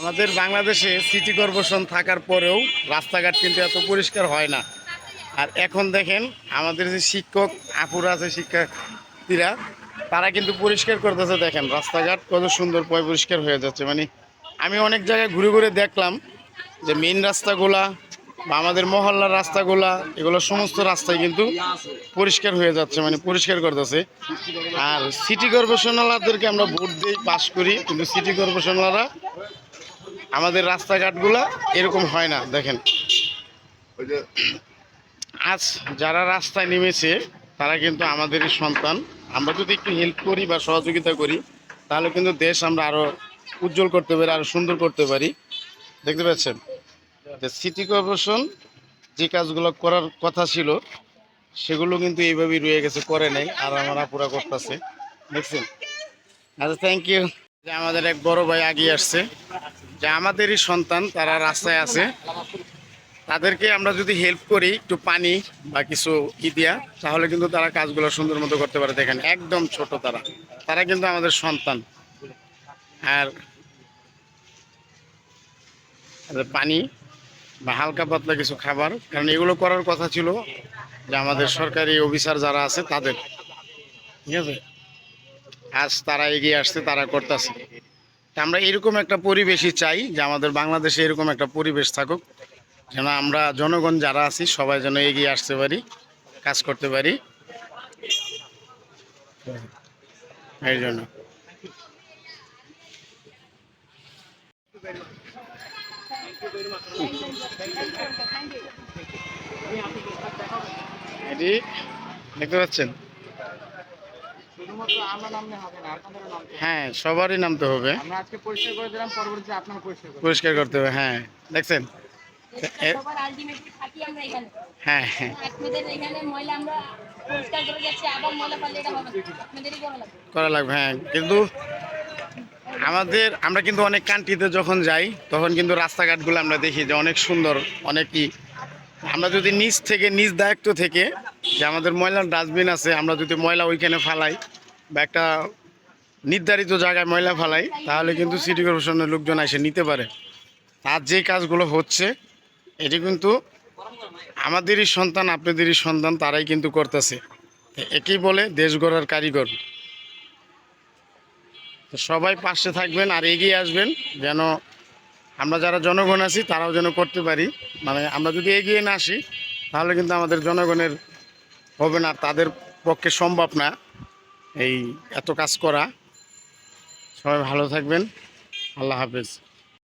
আমাদের বাংলাদেশে city corporation থাকার পরেও রাস্তাঘাট কিন্তু এত পরিষ্কার হয় না। আর এখন দেখেন আমাদের যে শিক্ষক আপুরা আছে, শিক্ষার্থীরা, তারা কিন্তু পরিষ্কার করতেছে, দেখেন রাস্তাঘাট কত সুন্দর পয় পরিষ্কার হয়ে যাচ্ছে। মানে আমি অনেক জায়গায় ঘুরে ঘুরে দেখলাম যে মেন রাস্তাগুলা বা আমাদের মহল্লার রাস্তাগুলা, এগুলো সমস্ত রাস্তায় কিন্তু পরিষ্কার হয়ে যাচ্ছে মানে পরিষ্কার করতেছে। আর সিটি কর্পোরেশনওয়ালাদেরকে আমরা ভোট দিই পাশ করি, কিন্তু সিটি কর্পোরেশনওয়ালা আমাদের রাস্তাঘাটগুলো এরকম হয় না দেখেন। আজ যারা রাস্তায় নেমেছে তারা কিন্তু আমাদেরই সন্তান। আমরা যদি একটু হেল্প করি বা সহযোগিতা করি তাহলে কিন্তু দেশ আমরা আরও উজ্জ্বল করতে পারি আরও সুন্দর করতে পারি। দেখতে পাচ্ছেন? সিটি কর্পোরেশন যে কাজগুলো করার কথা ছিল সেগুলো কিন্তু এইভাবেই রয়ে গেছে করে নেই আর আমরা পুরা করতেছে। দেখছেন? আচ্ছা থ্যাংক ইউ যে আমাদের এক বড় ভাই আগিয়ে আসছে। যে আমাদেরই সন্তান, তারা রাস্তায় আছে। তাদেরকে আমরা যদি হেল্প করি, একটু পানি বা কিছু ই দিয়া, তাহলে কিন্তু তারা কাজগুলো সুন্দর মতো করতে পারে দেখেন, একদম ছোট তারা। তারা কিন্তু আমাদের সন্তান। আর পানি বা হালকা পাতলা কিছু খাবার, কারণ এগুলো করার কথা ছিল যে আমাদের সরকারি অফিসার যারা আছে, তাদের। ঠিক আছে? আজ তারা এগিয়ে আসছে, তারা করতেছে। আমরা এরকম একটা পরিবেশই চাই যে আমাদের বাংলাদেশে এরকম একটা পরিবেশ থাকুক। যেন আমরা জনগণ যারা আছি, সবাই যেন এগিয়ে আসতে পারি, কাজ করতে পারি। এই জন্য। দেখতে পাচ্ছেন? শুধুমাত্র আমরা নামলে হবে না আপনাদেরও নামতে হ্যাঁ সবারই নামতে হবে। আমরা আজকে পরিষ্কার করে দিলাম পরবর্তীতে আপনারা পরিষ্কার করবেন পরিষ্কার করতে হবে হ্যাঁ দেখছেন? সবার আলটিমেটলি থাকি আমরা এখানে। হ্যাঁ হ্যাঁ। আপনাদের এখানে ময়লা আমরা পরিষ্কার করে যাচ্ছি আবার ময়লা পারলে এটা হবে আপনাদেরই করা লাগবে। করা লাগবে হ্যাঁ কিন্তু আমাদের আমরা কিন্তু অনেক কান্ট্রিতে যখন যাই তখন কিন্তু রাস্তাঘাটগুলো আমরা দেখি যে অনেক সুন্দর অনেক কি আমরা যদি নিজ থেকে নিজ দায়িত্ব থেকে যে আমাদের ময়লার ডাস্টবিন আছে আমরা যদি ময়লা ওইখানে ফালাই বা একটা নির্ধারিত জায়গায় ময়লা ফালাই, তাহলে কিন্তু সিটি কর্পোরেশনের লোকজন এসে নিতে পারে। আর যে কাজগুলো হচ্ছে, এটি কিন্তু আমাদেরই সন্তান, আপনাদেরই সন্তান, তারাই কিন্তু করতেছে। একেই বলে দেশ গড়ার কারিগর। তো সবাই পাশে থাকবেন আর এগিয়ে আসবেন, যেন আমরা যারা জনগণ আছি, তারাও যেন করতে পারি। মানে আমরা যদি এগিয়ে না আসি, তাহলে কিন্তু আমাদের জনগণের হবে না, তাদের পক্ষে সম্ভব না। এই এত কাজ করা। সবাই ভালো থাকবেন। আল্লাহ হাফেজ।